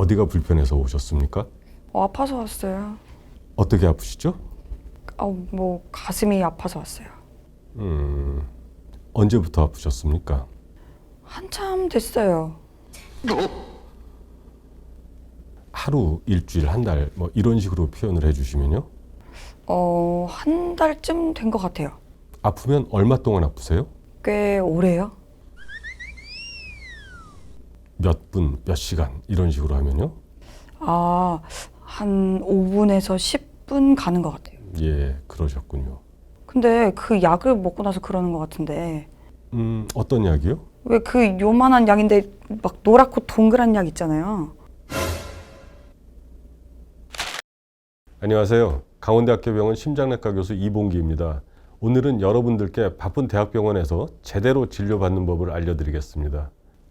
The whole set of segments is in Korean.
어디가 불편해서 오셨습니까? 어, 아파서 왔어요. 어떻게 아프시죠? 아, 뭐 가슴이 아파서 왔어요. 음, 언제부터 아프셨습니까? 한참 됐어요. 하루, 일주일, 한 달, 뭐 이런 식으로 표현을 해주시면요. 어, 한 달쯤 된 것 같아요. 아프면 얼마 동안 아프세요? 꽤 오래요. 몇 분, 몇 시간 이런 식으로 하면요. 아, 한 5분에서 10분 가는 것 같아요. 예, 그러셨군요. 근데 그 약을 먹고 나서 그러는 것 같은데 음, 어떤 약이요? 왜 그 요만한 약인데 막 노랗고 동그란 약 있잖아요. 안녕하세요. 강원대학교 병원 심장내과 교수 이봉기입니다. 오늘은 여러분들께 바쁜 대학병원에서 제대로 진료받는 법을 알려드리겠습니다.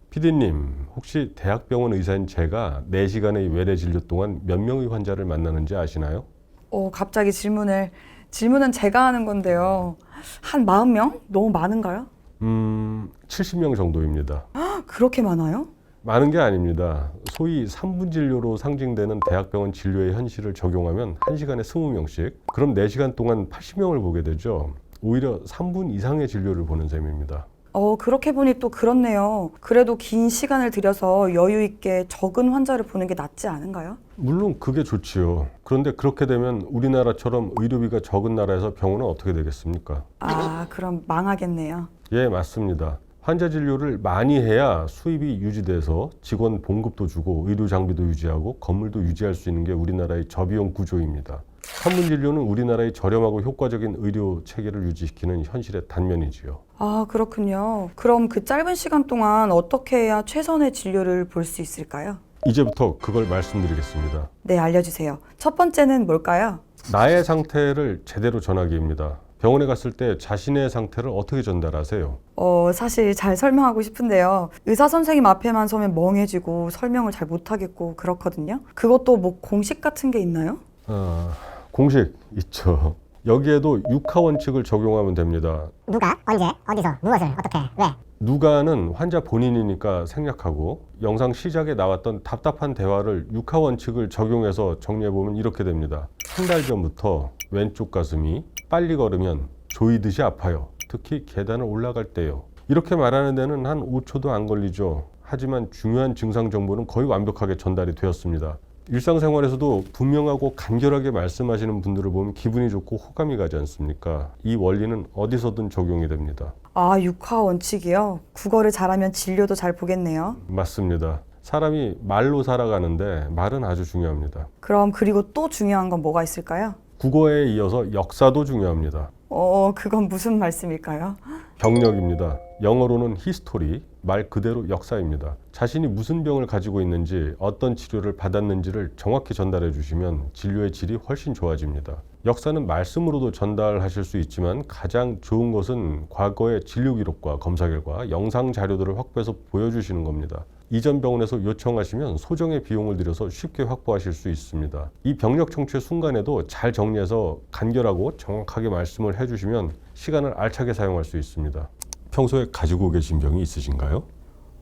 피디님, 혹시 대학병원 의사인 제가 4시간의 외래 진료 동안 몇 명의 환자를 만나는지 아시나요? 어, 갑자기 질문을 질문은 제가 하는 건데요. 한 40명? 너무 많은가요? 음, 70명 정도입니다. 아, 그렇게 많아요? 많은 게 아닙니다. 소위 3분 진료로 상징되는 대학병원 진료의 현실을 적용하면 1시간에 20명씩, 그럼 4시간 동안 80명을 보게 되죠. 오히려 3분 이상의 진료를 보는 셈입니다. 어, 그렇게 보니 또 그렇네요. 그래도 긴 시간을 들여서 여유 있게 적은 환자를 보는 게 낫지 않은가요? 물론 그게 좋지요. 그런데 그렇게 되면 우리나라처럼 의료비가 적은 나라에서 병원은 어떻게 되겠습니까? 아, 그럼 망하겠네요. 예, 맞습니다. 환자 진료를 많이 해야 수입이 유지돼서 직원 봉급도 주고 의료 장비도 유지하고 건물도 유지할 수 있는 게 우리나라의 저비용 구조입니다. 산문 진료는 우리나라의 저렴하고 효과적인 의료 체계를 유지시키는 현실의 단면이지요. 아, 그렇군요. 그럼 그 짧은 시간 동안 어떻게 해야 최선의 진료를 볼 수 있을까요? 이제부터 그걸 말씀드리겠습니다. 네, 알려주세요. 첫 번째는 뭘까요? 나의 상태를 제대로 전하기입니다. 병원에 갔을 때 자신의 상태를 어떻게 전달하세요? 어, 사실 잘 설명하고 싶은데요. 의사 선생님 앞에만 서면 멍해지고 설명을 잘 못하겠고 그렇거든요. 그것도 뭐 공식 같은 게 있나요? 아, 공식 있죠. 여기에도 육하 원칙을 적용하면 됩니다. 누가 언제 어디서 무엇을 어떻게 왜 누가는 환자 본인이니까 생략하고 영상 시작에 나왔던 답답한 대화를 육하 원칙을 적용해서 정리해 보면 이렇게 됩니다. 한 달 전부터 왼쪽 가슴이 빨리 걸으면 조이듯이 아파요. 특히 계단을 올라갈 때요. 이렇게 말하는 데는 한 5초도 안 걸리죠. 하지만 중요한 증상 정보는 거의 완벽하게 전달이 되었습니다. 일상생활에서도 분명하고 간결하게 말씀하시는 분들을 보면 기분이 좋고 호감이 가지 않습니까? 이 원리는 어디서든 적용이 됩니다. 아, 육하 원칙이요? 국어를 잘하면 진료도 잘 보겠네요. 맞습니다. 사람이 말로 살아가는데 말은 아주 중요합니다. 그럼 그리고 또 중요한 건 뭐가 있을까요? 국어에 이어서 역사도 중요합니다. 어, 그건 무슨 말씀일까요? 경력입니다. 영어로는 히스토리, 말 그대로 역사입니다. 자신이 무슨 병을 가지고 있는지, 어떤 치료를 받았는지를 정확히 전달해 주시면 진료의 질이 훨씬 좋아집니다. 역사는 말씀으로도 전달하실 수 있지만 가장 좋은 것은 과거의 진료 기록과 검사 결과, 영상 자료들을 확보해서 보여주시는 겁니다. 이전 병원에서 요청하시면 소정의 비용을 들여서 쉽게 확보하실 수 있습니다. 이 병력 청취의 순간에도 잘 정리해서 간결하고 정확하게 말씀을 해주시면 시간을 알차게 사용할 수 있습니다. 평소에 가지고 계신 병이 있으신가요?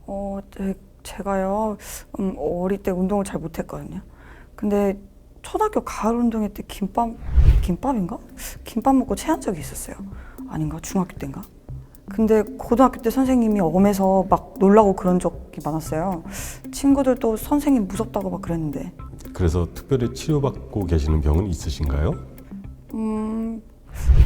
어, 네, 제가요, 음, 어릴 때 운동을 잘 못했거든요. 근데 초등학교 가을 운동회 때 김밥, 김밥인가? 김밥 먹고 체한 적이 있었어요. 아닌가? 중학교 때인가? 근데 고등학교 때 선생님이 엄해서 막 놀라고 그런 적이 많았어요. 친구들도 선생님 무섭다고 막 그랬는데. 그래서 특별히 치료받고 계시는 병은 있으신가요? 음,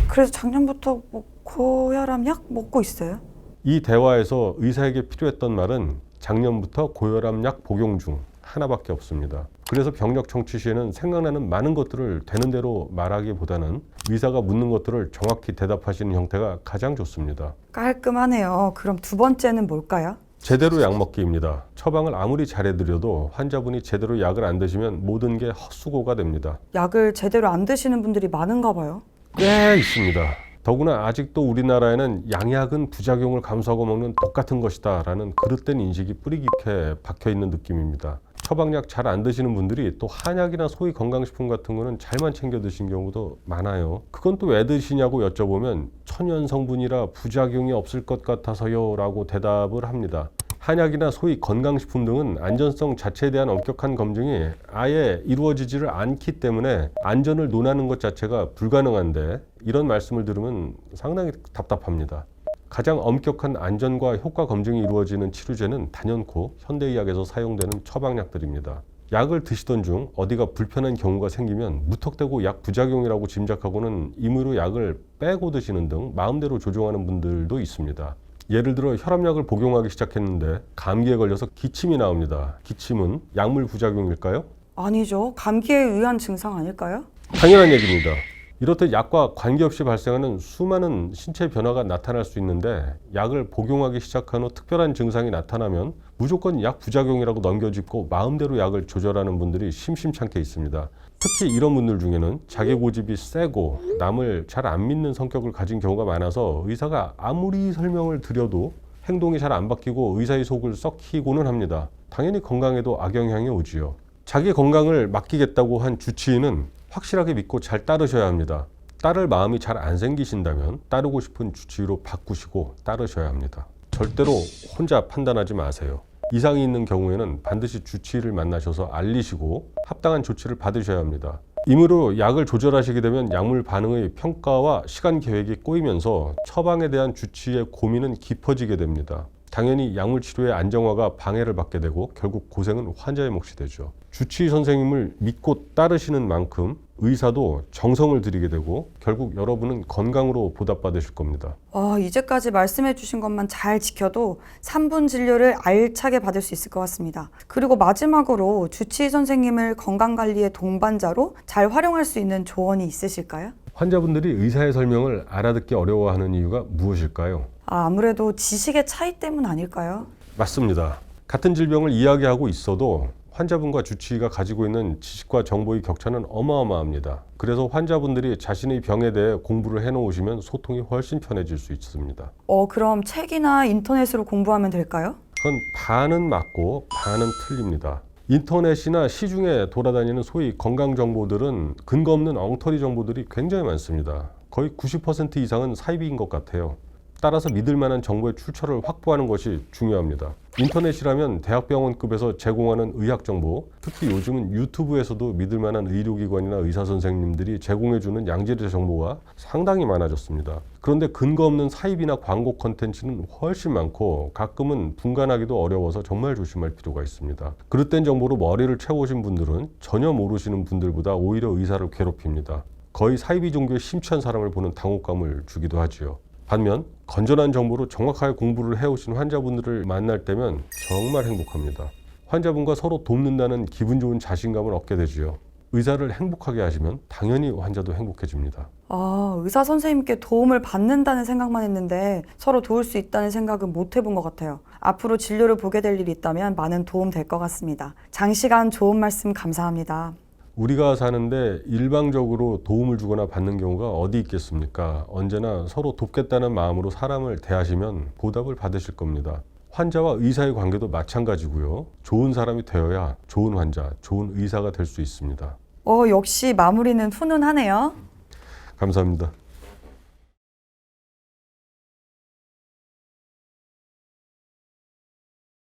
그래서 작년부터 뭐 고혈압 약 먹고 있어요. 이 대화에서 의사에게 필요했던 말은 작년부터 고혈압약 복용 중 하나밖에 없습니다. 그래서 병력 청취 시에는 생각나는 많은 것들을 되는 대로 말하기보다는 의사가 묻는 것들을 정확히 대답하시는 형태가 가장 좋습니다. 깔끔하네요. 그럼 두 번째는 뭘까요? 제대로 약 먹기입니다. 처방을 아무리 잘해드려도 환자분이 제대로 약을 안 드시면 모든 게 헛수고가 됩니다. 약을 제대로 안 드시는 분들이 많은가 봐요. 꽤 있습니다. 더구나 아직도 우리나라에는 양약은 부작용을 감수하고 먹는 똑같은 것이다 라는 그릇된 인식이 뿌리 깊게 박혀 있는 느낌입니다. 처방약 잘 안 드시는 분들이 또 한약이나 소위 건강식품 같은 거는 잘만 챙겨 드신 경우도 많아요. 그건 또 왜 드시냐고 여쭤보면 천연 성분이라 부작용이 없을 것 같아서요 라고 대답을 합니다. 한약이나 소위 건강식품 등은 안전성 자체에 대한 엄격한 검증이 아예 이루어지지를 않기 때문에 안전을 논하는 것 자체가 불가능한데 이런 말씀을 들으면 상당히 답답합니다. 가장 엄격한 안전과 효과 검증이 이루어지는 치료제는 단연코 현대의학에서 사용되는 처방약들입니다. 약을 드시던 중 어디가 불편한 경우가 생기면 무턱대고 약 부작용이라고 짐작하고는 임의로 약을 빼고 드시는 등 마음대로 조종하는 분들도 있습니다. 예를 들어 혈압약을 복용하기 시작했는데 감기에 걸려서 기침이 나옵니다. 기침은 약물 부작용일까요? 아니죠. 감기에 의한 증상 아닐까요? 당연한 얘기입니다. 이렇듯 약과 관계없이 발생하는 수많은 신체 변화가 나타날 수 있는데 약을 복용하기 시작한 후 특별한 증상이 나타나면 무조건 약 부작용이라고 넘겨짚고 마음대로 약을 조절하는 분들이 심심찮게 있습니다. 특히 이런 분들 중에는 자기 고집이 세고 남을 잘 안 믿는 성격을 가진 경우가 많아서 의사가 아무리 설명을 드려도 행동이 잘 안 바뀌고 의사의 속을 썩히고는 합니다. 당연히 건강에도 악영향이 오지요. 자기 건강을 맡기겠다고 한 주치의는 확실하게 믿고 잘 따르셔야 합니다. 따를 마음이 잘 안 생기신다면 따르고 싶은 주치의로 바꾸시고 따르셔야 합니다. 절대로 혼자 판단하지 마세요. 이상이 있는 경우에는 반드시 주치의를 만나셔서 알리시고 합당한 조치를 받으셔야 합니다. 임의로 약을 조절하시게 되면 약물 반응의 평가와 시간 계획이 꼬이면서 처방에 대한 주치의의 고민은 깊어지게 됩니다. 당연히 약물 치료의 안정화가 방해를 받게 되고 결국 고생은 환자의 몫이 되죠. 주치의 선생님을 믿고 따르시는 만큼 의사도 정성을 들이게 되고 결국 여러분은 건강으로 보답받으실 겁니다. 아, 이제까지 말씀해 주신 것만 잘 지켜도 3분 진료를 알차게 받을 수 있을 것 같습니다. 그리고 마지막으로 주치의 선생님을 건강관리의 동반자로 잘 활용할 수 있는 조언이 있으실까요? 환자분들이 의사의 설명을 알아듣기 어려워하는 이유가 무엇일까요? 아, 아무래도 지식의 차이 때문 아닐까요? 맞습니다. 같은 질병을 이야기하고 있어도 환자분과 주치의가 가지고 있는 지식과 정보의 격차는 어마어마합니다. 그래서 환자분들이 자신의 병에 대해 공부를 해놓으시면 소통이 훨씬 편해질 수 있습니다. 어, 그럼 책이나 인터넷으로 공부하면 될까요? 그건 반은 맞고 반은 틀립니다. 인터넷이나 시중에 돌아다니는 소위 건강 정보들은 근거 없는 엉터리 정보들이 굉장히 많습니다. 거의 90% 이상은 사이비인 것 같아요. 따라서 믿을 만한 정보의 출처를 확보하는 것이 중요합니다. 인터넷이라면 대학병원급에서 제공하는 의학 정보, 특히 요즘은 유튜브에서도 믿을 만한 의료기관이나 의사 선생님들이 제공해주는 양질의 정보가 상당히 많아졌습니다. 그런데 근거 없는 사입이나 광고 컨텐츠는 훨씬 많고 가끔은 분간하기도 어려워서 정말 조심할 필요가 있습니다. 그릇된 정보로 머리를 채우신 분들은 전혀 모르시는 분들보다 오히려 의사를 괴롭힙니다. 거의 사이비 종교에 심취한 사람을 보는 당혹감을 주기도 하지요. 반면 건전한 정보로 정확하게 공부를 해오신 환자분들을 만날 때면 정말 행복합니다. 환자분과 서로 돕는다는 기분 좋은 자신감을 얻게 되지요. 의사를 행복하게 하시면 당연히 환자도 행복해집니다. 아, 의사 선생님께 도움을 받는다는 생각만 했는데 서로 도울 수 있다는 생각은 못 해본 것 같아요. 앞으로 진료를 보게 될 일이 있다면 많은 도움 될 것 같습니다. 장시간 좋은 말씀 감사합니다. 우리가 사는데 일방적으로 도움을 주거나 받는 경우가 어디 있겠습니까? 언제나 서로 돕겠다는 마음으로 사람을 대하시면 보답을 받으실 겁니다. 환자와 의사의 관계도 마찬가지고요. 좋은 사람이 되어야 좋은 환자, 좋은 의사가 될 수 있습니다. 어, 역시 마무리는 훈훈하네요. 감사합니다.